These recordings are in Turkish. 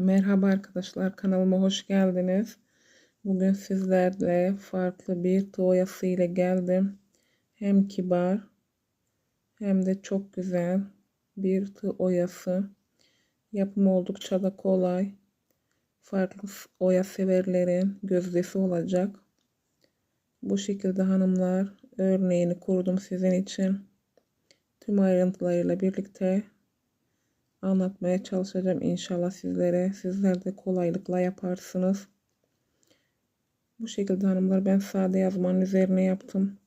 Merhaba arkadaşlar kanalıma hoş geldiniz. Bugün sizlerle farklı bir tığ oyası ile geldim. Hem kibar hem de çok güzel bir tığ oyası. Yapımı oldukça da kolay. Farklı oya severlerin gözdesi olacak. Bu şekilde hanımlar örneğini kurdum sizin için. Tüm ayrıntılarıyla birlikte anlatmaya çalışacağım inşallah sizlere. Sizler de kolaylıkla yaparsınız. Bu şekilde hanımlar ben sade yazmanın üzerine yaptım.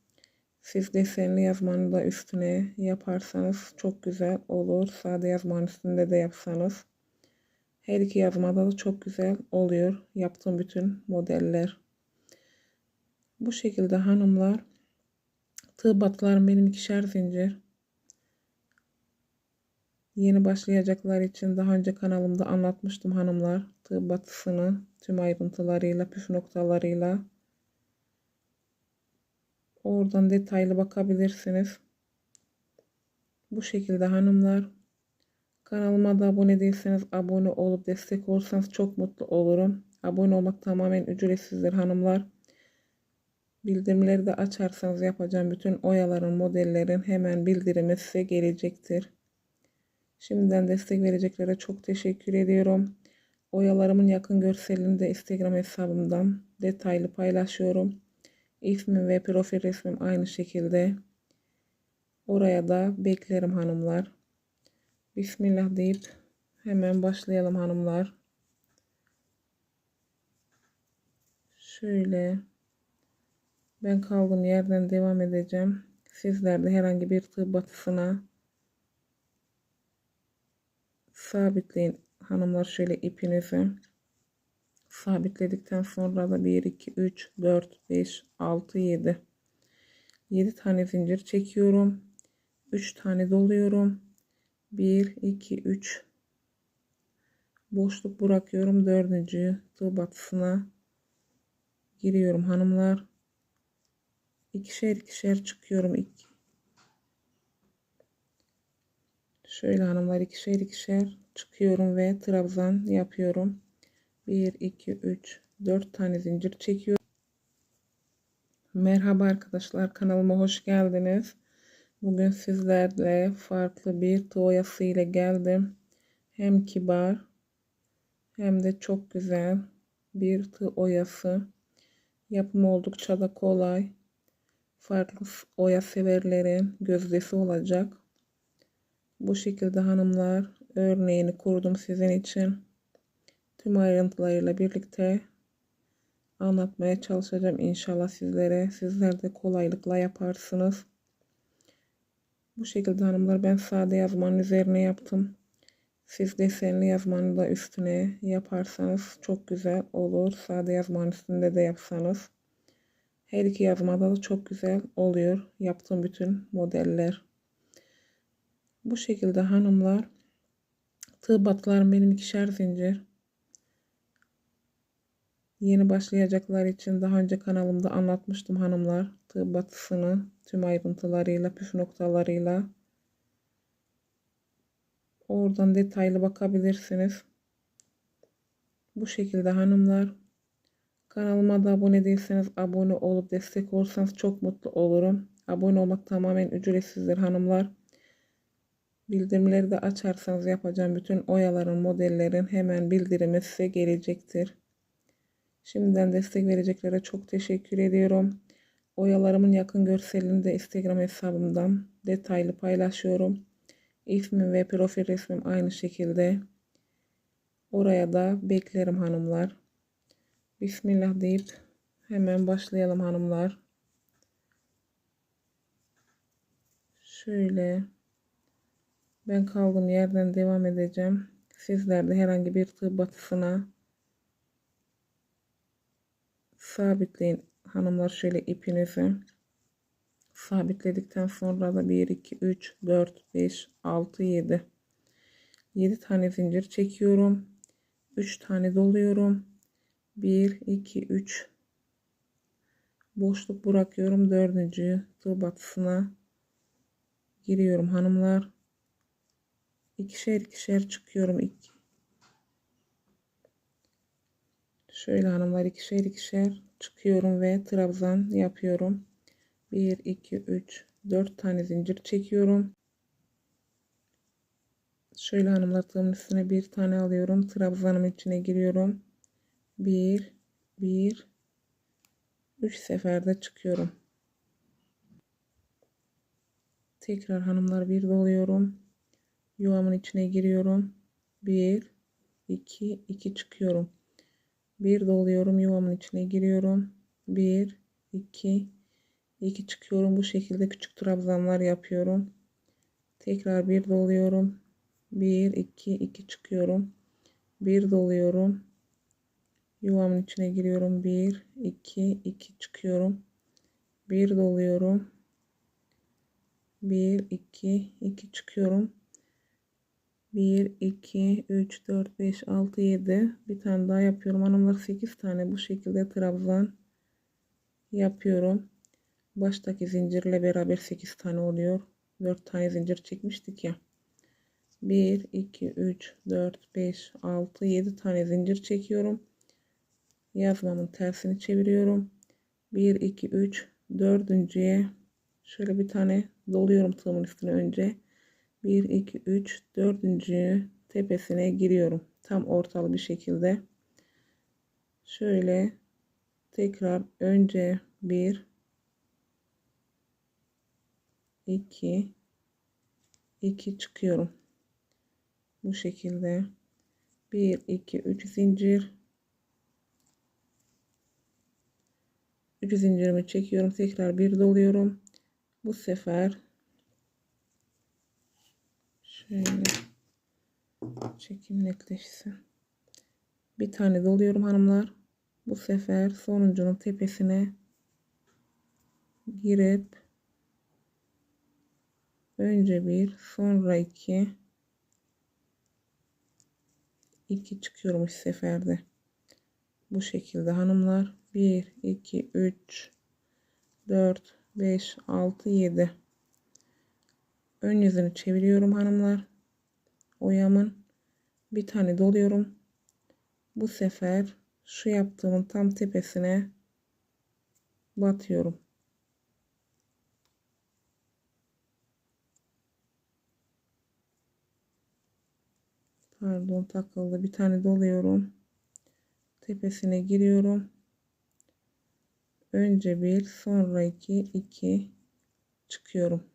Siz desenli yazmanı da üstüne yaparsanız çok güzel olur. Sade yazmanın üstünde de yapsanız. Her iki yazmada da çok güzel oluyor. Yaptığım bütün modeller. Bu şekilde hanımlar tığ batlarım benim ikişer zincir. Yeni başlayacaklar için daha önce kanalımda anlatmıştım hanımlar. Tığ batısını tüm ayrıntılarıyla, püf noktalarıyla. Oradan detaylı bakabilirsiniz. Bu şekilde hanımlar. Kanalıma da abone değilseniz abone olup destek olursanız çok mutlu olurum. Abone olmak tamamen ücretsizdir hanımlar. Bildirimleri de açarsanız yapacağım bütün oyaların, modellerin hemen bildirimi size gelecektir. Şimdiden destek vereceklere çok teşekkür ediyorum. Oyalarımın yakın görselini de Instagram hesabımdan detaylı paylaşıyorum. İsmim ve profil resmim aynı şekilde. Oraya da beklerim hanımlar. Bismillah deyip hemen başlayalım hanımlar. Şöyle ben kaldığım yerden devam edeceğim. Sizler de herhangi bir tığ batısına sabitleyin hanımlar şöyle ipinizi. Sabitledikten sonra da 1 2 3 4 5 6 7 7 tane zincir çekiyorum. 3 tane doluyorum. 1 2 3 boşluk bırakıyorum dördüncü tığ batısına. Giriyorum hanımlar. İkişer ikişer çıkıyorum. İki Şöyle hanımlar ikişer ikişer çıkıyorum ve trabzan yapıyorum. 1 2 3 4 tane zincir çekiyorum. Merhaba arkadaşlar kanalıma hoş geldiniz. Bugün sizlerle farklı bir tığ ile geldim. Hem kibar hem de çok güzel bir tığ oyası. Yapımı oldukça da kolay. Farklı oya severlerin gözdesi olacak. Bu şekilde hanımlar örneğini kurdum sizin için. Tüm ayrıntılarıyla birlikte anlatmaya çalışacağım inşallah sizlere. Sizler de kolaylıkla yaparsınız. Bu şekilde hanımlar ben sade yazmanın üzerine yaptım. Siz desenli yazmanı da üstüne yaparsanız çok güzel olur. Sade yazmanın üstünde de yapsanız. Her iki yazmada da çok güzel oluyor. Yaptığım bütün modeller. Bu şekilde hanımlar tığ batlarım benim ikişer zincir. Yeni başlayacaklar için daha önce kanalımda anlatmıştım hanımlar. Tığ batısını tüm ayrıntılarıyla, püf noktalarıyla. Oradan detaylı bakabilirsiniz. Bu şekilde hanımlar. Kanalıma da abone değilseniz abone olup destek olursanız çok mutlu olurum. Abone olmak tamamen ücretsizdir hanımlar. Bildirimleri de açarsanız yapacağım bütün oyaların, modellerin hemen bildirimi size gelecektir. Şimdiden destek vereceklere çok teşekkür ediyorum. Oyalarımın yakın görselini de Instagram hesabımdan detaylı paylaşıyorum. İsmim ve profil resmim aynı şekilde. Oraya da beklerim hanımlar. Bismillah deyip hemen başlayalım hanımlar. Şöyle ben kaldığım yerden devam edeceğim. Sizler de herhangi bir tığ batısına sabitleyin hanımlar şöyle ipinizi. Sabitledikten sonra da 1 2 3 4 5 6 7 7 tane zincir çekiyorum. 3 tane doluyorum. 1 2 3 boşluk bırakıyorum. Dördüncü tığ batısına giriyorum hanımlar ikişer ikişer çıkıyorum. İki. Şöyle hanımlar ikişer ikişer çıkıyorum ve trabzan yapıyorum. 1 2 3 4 tane zincir çekiyorum. Şöyle hanımlar tığımın üstüne bir tane alıyorum. Trabzanımın içine giriyorum. 1 1 3 seferde çıkıyorum. Tekrar hanımlar bir doluyorum. Yuvamın içine giriyorum. 1 2 2 çıkıyorum. Bir doluyorum yuvamın içine giriyorum. 1 2 2 çıkıyorum. Bu şekilde küçük trabzanlar yapıyorum. Tekrar bir doluyorum. 1 2 2 çıkıyorum. Bir doluyorum. Yuvamın içine giriyorum. 1 2 2 çıkıyorum. Bir doluyorum. 1 2 2 çıkıyorum. 1 2 3 4 5 6 7 bir tane daha yapıyorum. Hanımlar 8 tane bu şekilde trabzan yapıyorum. Baştaki zincirle beraber 8 tane oluyor. 4 tane zincir çekmiştik ya. 1 2 3 4 5 6 7 tane zincir çekiyorum. Yazmamın tersini çeviriyorum. 1 2 3 dördüncüye şöyle bir tane doluyorum tığımın üstüne önce. 1 2 3 dördüncü tepesine giriyorum. Tam ortalı bir şekilde. Şöyle tekrar önce 1 2 2 çıkıyorum. Bu şekilde 1 2 3 zincir 3 zincirimi çekiyorum. Tekrar bir doluyorum. Bu sefer şöyle çekim netleşsin. Bir tane doluyorum hanımlar. Bu sefer sonuncunun tepesine girip önce bir sonra iki iki çıkıyorum üç seferde. Bu şekilde hanımlar 1 2 3 4 5 6 7 ön yüzünü çeviriyorum hanımlar. Oyamın bir tane doluyorum. Bu sefer şu yaptığımın tam tepesine batıyorum. Pardon takıldı. Bir tane doluyorum. Tepesine giriyorum. Önce bir sonra iki iki çıkıyorum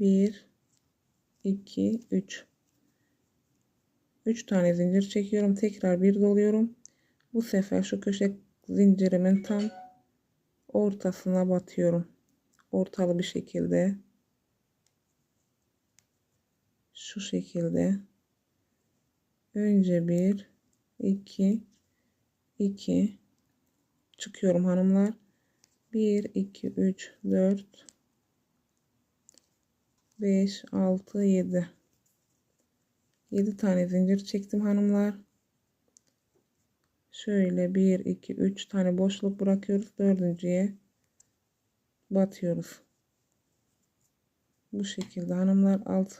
1 2 3 3 tane zincir çekiyorum. Tekrar bir doluyorum. Bu sefer şu köşe zincirimin tam ortasına batıyorum. Ortalı bir şekilde. Şu şekilde. Önce bir 2 2 çıkıyorum hanımlar. 1 2 3 4 5 6 7 7 tane zincir çektim hanımlar. Şöyle 1 2 3 tane boşluk bırakıyoruz. Dördüncüye batıyoruz. Bu şekilde hanımlar alt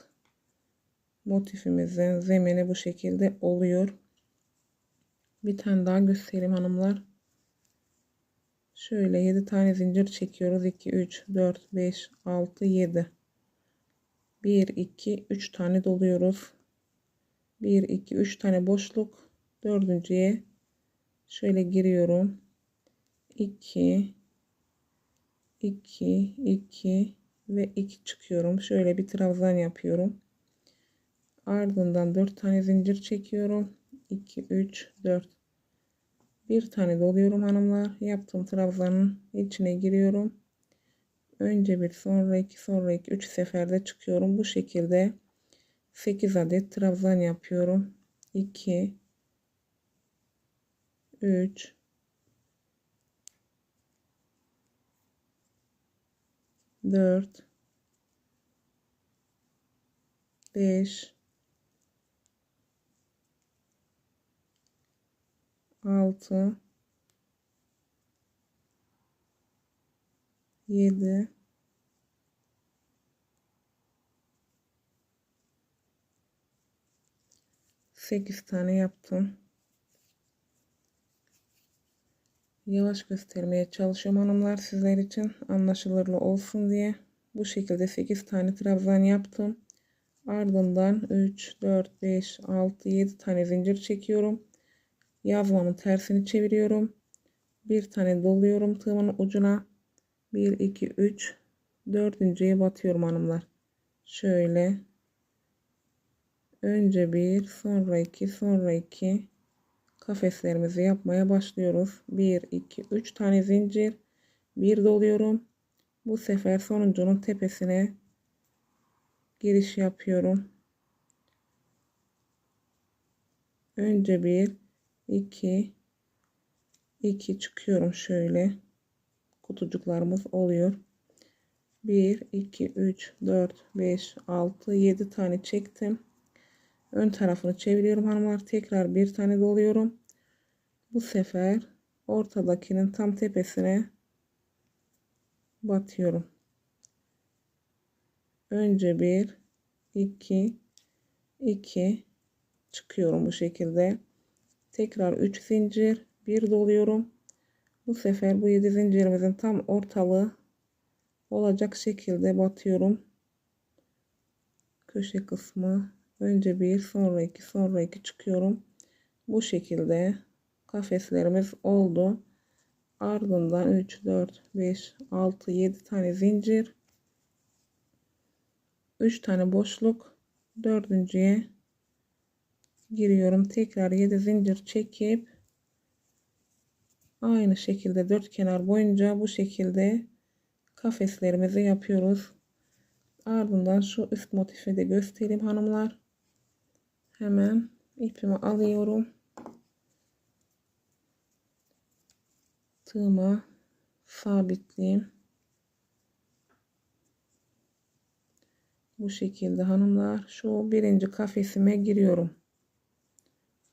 motifimizin zemini bu şekilde oluyor. Bir tane daha göstereyim hanımlar. Şöyle 7 tane zincir çekiyoruz. 2 3 4 5 6 7 1 2 3 tane doluyoruz. 1 2 3 tane boşluk. Dördüncüye şöyle giriyorum. 2 2 2 ve 2 çıkıyorum. Şöyle bir trabzan yapıyorum. Ardından 4 tane zincir çekiyorum. 2 3 4 bir tane doluyorum hanımlar. Yaptığım trabzanın içine giriyorum önce bir sonra iki sonra iki üç seferde çıkıyorum. Bu şekilde 8 adet trabzan yapıyorum. 2 3 4 5 6 7 8 tane yaptım. Yavaş göstermeye çalışıyorum hanımlar sizler için anlaşılırlı olsun diye. Bu şekilde 8 tane trabzan yaptım. Ardından 3, 4, 5, 6, 7 tane zincir çekiyorum. Yazmanın tersini çeviriyorum. Bir tane doluyorum tığımın ucuna. 1, 2, 3, dördüncüye batıyorum hanımlar. Şöyle. Önce bir, sonra iki, sonra iki kafeslerimizi yapmaya başlıyoruz. 1, 2, 3 tane zincir. Bir doluyorum. Bu sefer sonuncunun tepesine giriş yapıyorum. Önce bir, iki, iki çıkıyorum şöyle. Kutucuklarımız oluyor. 1, 2, 3, 4, 5, 6, 7 tane çektim. Ön tarafını çeviriyorum hanımlar. Tekrar bir tane doluyorum. Bu sefer ortadakinin tam tepesine batıyorum. Önce bir, iki, iki çıkıyorum bu şekilde. Tekrar 3 zincir, bir doluyorum. Bu sefer bu 7 zincirimizin tam ortalığı olacak şekilde batıyorum. Köşe kısmı önce bir, sonra iki, sonra iki çıkıyorum. Bu şekilde kafeslerimiz oldu. Ardından 3, 4, 5, 6, 7 tane zincir. 3 tane boşluk. Dördüncüye giriyorum. Tekrar 7 zincir çekip aynı şekilde dört kenar boyunca bu şekilde kafeslerimizi yapıyoruz. Ardından şu üst motifi de göstereyim hanımlar. Hemen ipimi alıyorum. Tığıma sabitleyeyim. Bu şekilde hanımlar şu birinci kafesime giriyorum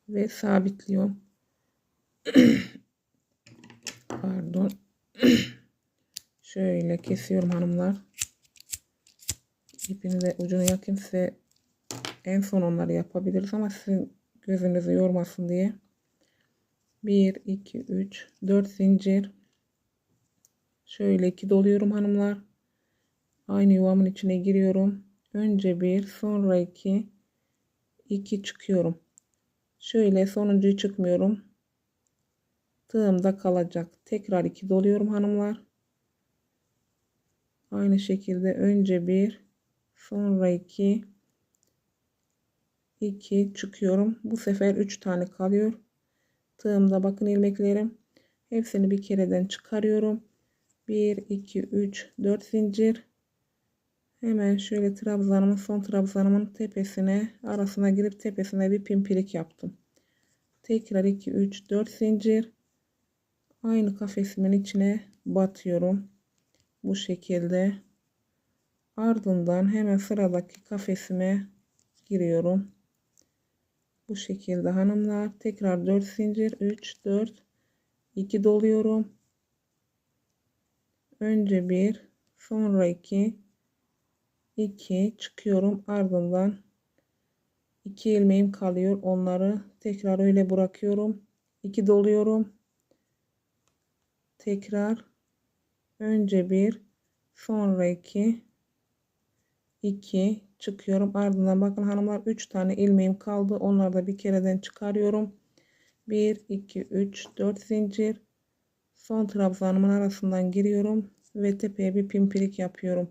ve sabitliyorum. Pardon. Şöyle kesiyorum hanımlar. İpini de ucunu yakayım size en son onları yapabiliriz ama sizin gözünüzü yormasın diye. 1 2 3 4 zincir. Şöyle iki doluyorum hanımlar. Aynı yuvamın içine giriyorum. Önce bir, sonra iki, iki çıkıyorum. Şöyle sonuncuyu çıkmıyorum. Tığımda kalacak. Tekrar iki doluyorum hanımlar. Aynı şekilde önce bir, sonra iki, iki çıkıyorum. Bu sefer üç tane kalıyor. Tığımda bakın ilmeklerim. Hepsini bir kereden çıkarıyorum. 1, 2, 3, 4 zincir. Hemen şöyle trabzanımın son trabzanımın tepesine arasına girip tepesine bir pimpirik yaptım. Tekrar 2, 3, 4 zincir. Aynı kafesimin içine batıyorum. Bu şekilde. Ardından hemen sıradaki kafesime giriyorum. Bu şekilde hanımlar. Tekrar 4 zincir. 3, 4, 2 doluyorum. Önce 1, sonra 2, 2 çıkıyorum. Ardından 2 ilmeğim kalıyor. Onları tekrar öyle bırakıyorum. 2 doluyorum. Tekrar önce 1, sonra 2, 2 çıkıyorum. Ardından bakın hanımlar 3 tane ilmeğim kaldı. Onları da bir kereden çıkarıyorum. 1 2 3 4 zincir. Son trabzanımın arasından giriyorum ve tepeye bir pimpirik yapıyorum.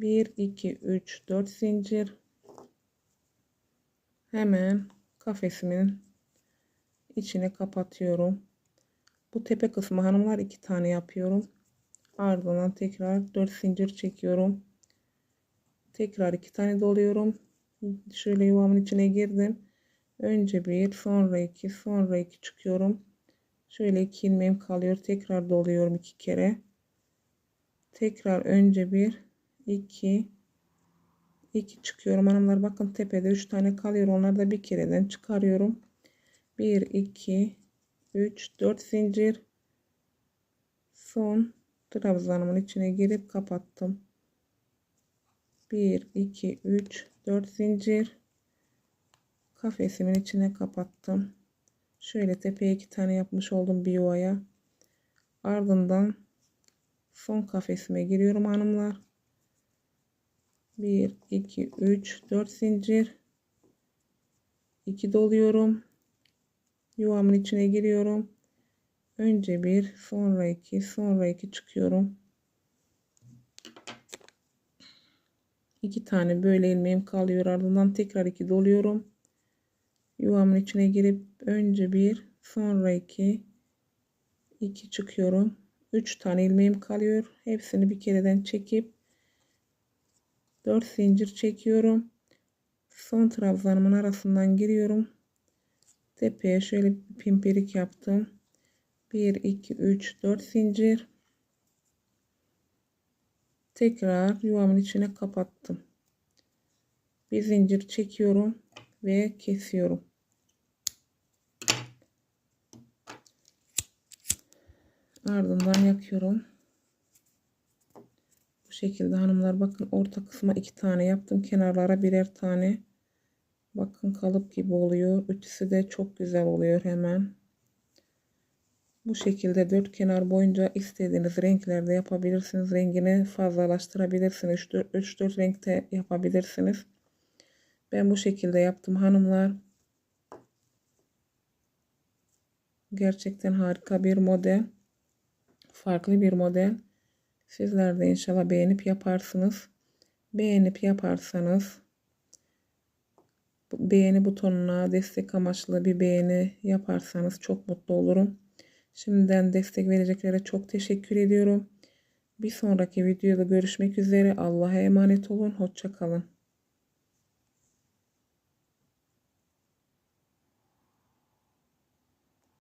1 2 3 4 zincir. Hemen kafesimin içine kapatıyorum. Bu tepe kısmı hanımlar iki tane yapıyorum. Ardından tekrar 4 zincir çekiyorum. Tekrar iki tane doluyorum. Şöyle yuvamın içine girdim. Önce bir sonra iki sonra iki çıkıyorum. Şöyle iki ilmeğim kalıyor. Tekrar doluyorum iki kere. Tekrar önce bir iki iki çıkıyorum. Hanımlar bakın tepede üç tane kalıyor. Onları da bir kereden çıkarıyorum. 1 2 3 4 zincir. Son trabzanımın içine girip kapattım. 1 2 3 4 zincir. Kafesimin içine kapattım. Şöyle tepeye iki tane yapmış oldum bir yuvaya. Ardından son kafesime giriyorum hanımlar. 1 2 3 4 zincir. 2 doluyorum. Yuvamın içine giriyorum. Önce bir, sonra iki, sonra iki çıkıyorum. iki tane böyle ilmeğim kalıyor. Ardından tekrar iki doluyorum. Yuvamın içine girip önce bir, sonra iki, iki çıkıyorum. Üç tane ilmeğim kalıyor. Hepsini bir kereden çekip 4 zincir çekiyorum. Son trabzanımın arasından giriyorum. Tepeye şöyle bir pimpirik yaptım. 1 2 3 4 zincir. Tekrar yuvamın içine kapattım. Bir zincir çekiyorum ve kesiyorum. Ardından yakıyorum. Bu şekilde hanımlar bakın orta kısma iki tane yaptım. Kenarlara birer tane. Bakın kalıp gibi oluyor. Ütüsü de çok güzel oluyor hemen. Bu şekilde dört kenar boyunca istediğiniz renklerde yapabilirsiniz. Rengini fazlalaştırabilirsiniz. 3-4 renkte yapabilirsiniz. Ben bu şekilde yaptım hanımlar. Gerçekten harika bir model. Farklı bir model. Sizler de inşallah beğenip yaparsınız. Beğenip yaparsanız beğeni butonuna destek amaçlı bir beğeni yaparsanız çok mutlu olurum. Şimdiden destek vereceklere çok teşekkür ediyorum. Bir sonraki videoda görüşmek üzere. Allah'a emanet olun. Hoşçakalın.